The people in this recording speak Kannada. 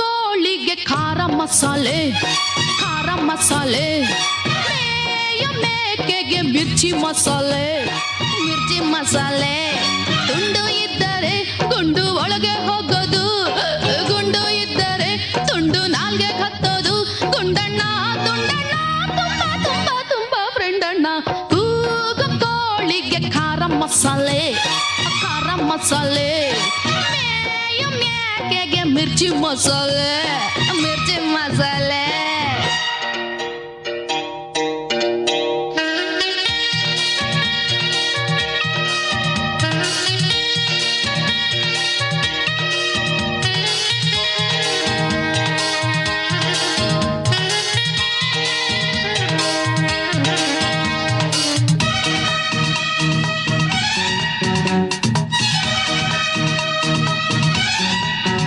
ಕೋಳಿಗೆ ಖಾರ ಮಸಾಲೆ ಖಾರ ಮಸಾಲೆ, ಮೇಯ ಮೇಕೆಗೆ ಮಿರ್ಚಿ ಮಸಾಲೆ ಮಿರ್ಚಿ ಮಸಾಲೆ. ತುಂಡು ಇದ್ದರೆ ಗುಂಡು ಒಳಗೆ ಹೋಗೋದು, ಗುಂಡು ಇದ್ದರೆ ತುಂಡು ನಾಲ್ಗೆ ಹತ್ತೋದು ಗುಂಡಣ್ಣ ತುಂಡಣ್ಣ ತುಂಬಾ ತುಂಬಾ ತುಂಬಾ ಫ್ರೆಂಡಣ್ಣ ಕೋಳಿಗೆ ಖಾರ ಮಸಾಲೆ ಖಾರ ಮಸಾಲೆ. ಮೇಯ ಮೇಕೆಗೆ ಮಿರ್ಚಿ ಮಸಾಲೆ ಮಿರ್ಚಿ ಮಸಾಲೆ